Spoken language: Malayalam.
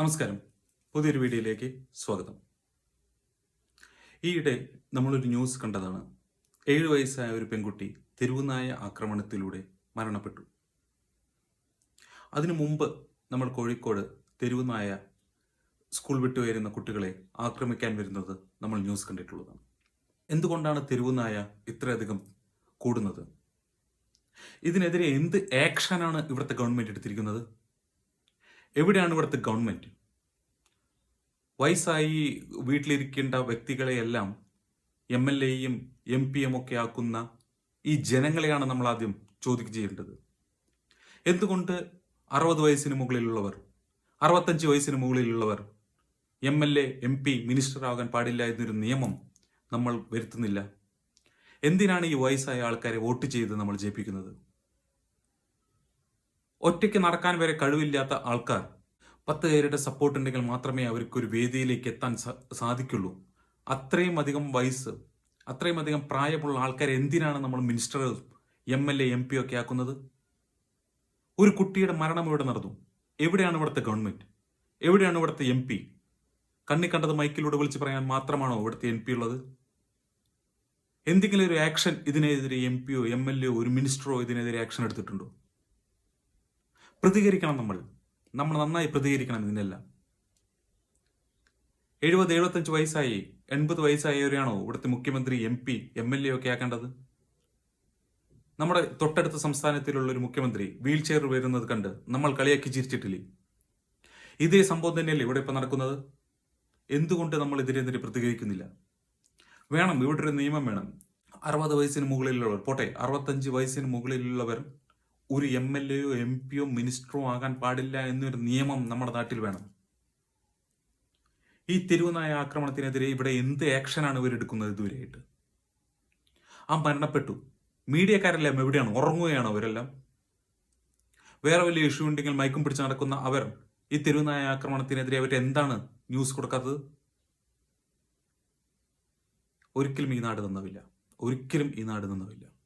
നമസ്കാരം. പുതിയൊരു വീഡിയോയിലേക്ക് സ്വാഗതം. ഈയിടെ നമ്മളൊരു ന്യൂസ് കണ്ടതാണ്. ഏഴ് വയസ്സായ ഒരു പെൺകുട്ടി തെരുവുനായ ആക്രമണത്തിലൂടെ മരണപ്പെട്ടു. അതിനു മുമ്പ് നമ്മൾ കോഴിക്കോട് തെരുവുനായ സ്കൂൾ വിട്ടു വരുന്ന കുട്ടികളെ ആക്രമിക്കാൻ വരുന്നത് നമ്മൾ ന്യൂസ് കണ്ടിട്ടുള്ളതാണ്. എന്തുകൊണ്ടാണ് തെരുവുനായ ഇത്രയധികം കൂടുന്നത്? ഇതിനെതിരെ എന്ത് ആക്ഷനാണ് ഇവിടുത്തെ ഗവൺമെന്റ് എടുത്തിരിക്കുന്നത്? എവിടെയാണ് ഇവിടുത്തെ ഗവൺമെന്റ് വയസ്സായി വീട്ടിലിരിക്കേണ്ട വ്യക്തികളെയെല്ലാം എം എൽ എയും എം പിയും ഒക്കെ ആക്കുന്ന ഈ ജനങ്ങളെയാണ് നമ്മൾ ആദ്യം ചോദ്യം ചെയ്യേണ്ടത്. എന്തുകൊണ്ട് അറുപത് വയസ്സിന് മുകളിലുള്ളവർ അറുപത്തഞ്ച് വയസ്സിന് മുകളിലുള്ളവർ M L A M P minister ആകാൻ പാടില്ല എന്നൊരു നിയമം നമ്മൾ വരുത്തുന്നില്ല? എന്തിനാണ് ഈ വയസ്സായ ആൾക്കാരെ വോട്ട് ചെയ്ത് നമ്മൾ ജയിപ്പിക്കുന്നത്? ഒറ്റയ്ക്ക് നടക്കാൻ വരെ കഴിവില്ലാത്ത ആൾക്കാർ പത്ത് പേരുടെ സപ്പോർട്ട് ഉണ്ടെങ്കിൽ മാത്രമേ അവർക്ക് ഒരു വേദിയിലേക്ക് എത്താൻ സാധിക്കുള്ളൂ. അത്രയും അധികം വയസ്സ് അത്രയും അധികം പ്രായമുള്ള ആൾക്കാർ എന്തിനാണ് നമ്മൾ minister M L A M P ഒക്കെ ആക്കുന്നത്? ഒരു കുട്ടിയുടെ മരണം ഇവിടെ നടന്നു? എവിടെയാണ് ഇവിടുത്തെ ഗവൺമെന്റ് എവിടെയാണ് ഇവിടുത്തെ എം പി കണ്ണി കണ്ടത് മൈക്കിലൂടെ വിളിച്ച് പറയാൻ മാത്രമാണോ ഇവിടുത്തെ എം പി ഉള്ളത്? എന്തെങ്കിലും ഒരു ആക്ഷൻ ഇതിനെതിരെ എം പിയോ എം എൽ എയോ ഒരു മിനിസ്റ്ററോ ഇതിനെതിരെ ആക്ഷൻ എടുത്തിട്ടുണ്ടോ? പ്രതികരിക്കണം നമ്മൾ. നമ്മൾ നന്നായി പ്രതികരിക്കണം ഇതിനെല്ലാം. എഴുപത് എഴുപത്തഞ്ച് വയസ്സായി എൺപത് വയസ്സായവരെയാണോ ഇവിടുത്തെ മുഖ്യമന്ത്രി M P M L A ഒക്കെ ആക്കേണ്ടത്? നമ്മുടെ തൊട്ടടുത്ത സംസ്ഥാനത്തിലുള്ള ഒരു മുഖ്യമന്ത്രി വീൽ ചെയർ വരുന്നത് കണ്ട് നമ്മൾ കളിയാക്കി ചിരിച്ചിട്ടില്ലേ? ഇതേ സംഭവം തന്നെയല്ലേ ഇവിടെ ഇപ്പം നടക്കുന്നത്? എന്തുകൊണ്ട് നമ്മൾ ഇതിനെതിരെ പ്രതികരിക്കുന്നില്ല? വേണം ഇവിടെ ഒരു നിയമം വേണം. അറുപത് വയസ്സിന് മുകളിലുള്ളവർ പോട്ടെ അറുപത്തഞ്ച് വയസ്സിന് മുകളിലുള്ളവർ ഒരു എം എൽ എയോ എം പിയോ മിനിസ്റ്ററോ ആകാൻ പാടില്ല എന്നൊരു നിയമം നമ്മുടെ നാട്ടിൽ വേണം. ഈ തെരുവുനായ ആക്രമണത്തിനെതിരെ ഇവിടെ എന്ത് ആക്ഷനാണ് ഇവരെടുക്കുന്നത് ഇതുവരെയായിട്ട്? ആ മരണപ്പെട്ടു. മീഡിയക്കാരെല്ലാം എവിടെയാണ്? ഉറങ്ങുകയാണ് അവരെല്ലാം. വേറെ വലിയ ഇഷ്യൂ ഉണ്ടെങ്കിൽ മയക്കും പിടിച്ച് നടക്കുന്ന അവർ ഈ തെരുവുനായ ആക്രമണത്തിനെതിരെ അവർ എന്താണ് ന്യൂസ് കൊടുക്കാത്തത്? ഒരിക്കലും ഈ നാട് നന്നാവില്ല. ഒരിക്കലും ഈ നാട് നന്നാവില്ല.